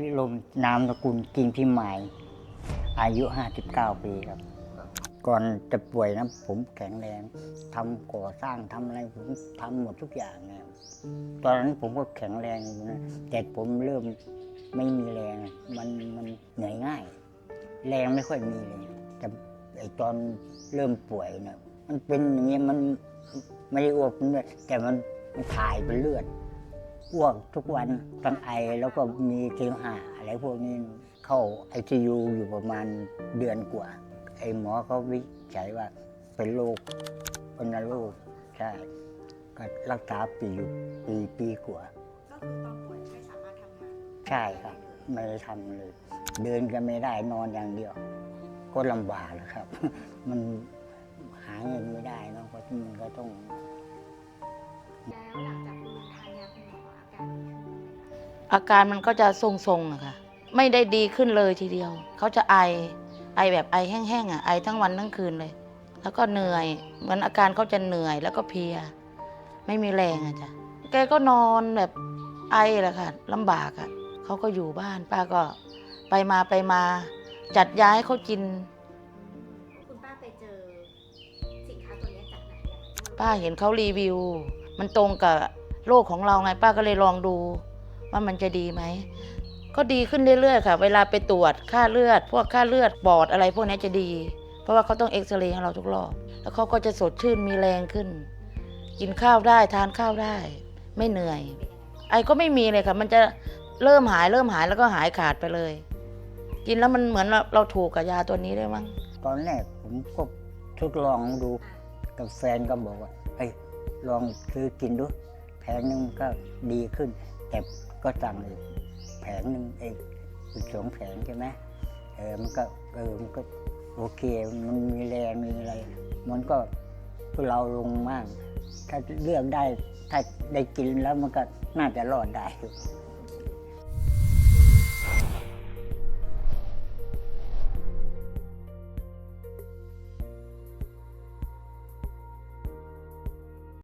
พี่ลมนามสกุลกินพี่หมายอายุ 59 ปีครับ ก่อนจะป่วยนะผมแข็งแรงทำก่อสร้างทำอะไรผมทำหมดทุกอย่างเนี่ยตอนนั้นผมก็แข็งแรงอยู่นะแต่ผมเริ่มไม่มีแรงมันมันเหนื่อยง่าย แรงไม่ค่อยมีเลยแต่ไอตอนเริ่มป่วยเนี่ยมันเป็นอย่างเงี้ยมันไม่ได้อ้วกเลยแต่มันมันถ่ายเป็นเลือด อ้วกทุกวันตั้งไอแล้วก็มีเสมหะอะไรพวกนี้เข้าไอซียูอยู่ประมาณเดือนกว่า ไอหมอเขาวิจัยว่าเป็นโรคเป็นโรคใช่ก็รักษาปีอยู่ปีปีกว่า ก็คือตอนป่วยไม่สามารถทำงานใช่ครับ ไม่ได้ทำเลย เดินก็ไม่ได้นอนอย่างเดียว ก็ลำบากนะครับ มันหาเงินไม่ได้เนอะเพราะมันก็ต้อง อาการมันก็จะทรงๆอะค่ะ ไม่ได้ดีขึ้นเลยทีเดียว เขาจะไอ ไอแบบไอแห้งๆอะไอทั้งวันทั้งคืนเลย แล้วก็เหนื่อยเหมือนอาการเขาจะเหนื่อยแล้วก็เพลีย ไม่มีแรงอะจ้ะ แกก็นอนแบบไอแหละค่ะลำบากอะเขาก็อยู่บ้านป้าก็ไปมาไปมา จัดยาให้เขากิน คุณป้าไปเจอสินค้าตัวเนี้ยจากไหนอะป้าเห็นเขารีวิว มันตรงกับโรคของเราไงป้าก็เลยลองดู ว่ามันจะดีไหมก็ดีขึ้นเรื่อยๆค่ะ เวลาไปตรวจค่าเลือด พวกค่าเลือดปอดอะไรพวกนี้จะดี เพราะว่าเขาต้องเอ็กซเรย์ให้เราทุกรอบ แล้วเขาก็จะสดชื่นมีแรงขึ้น กินข้าวได้ทานข้าวได้ ไม่เหนื่อย ไอก็ไม่มีเลยค่ะ มันจะเริ่มหายเริ่มหายแล้วก็หายขาดไปเลย กินแล้วมันเหมือนเราถูกกับยาตัวนี้เลยมั้งตอนแรกผมก็ทดลองดูกับแฟนก็บอกว่าเอ้ยลองซื้อกินดูแผงนึงก็ดีขึ้น แต่ก็สั่งอีกแผงหนึ่งเองอีกสองแผงใช่ไหมเออมันก็เออมันก็โอเคมันมีแรงมีอะไร มันก็เราลงมาก ถ้าเลือกได้ถ้าได้กินแล้วมันก็น่าจะรอดได้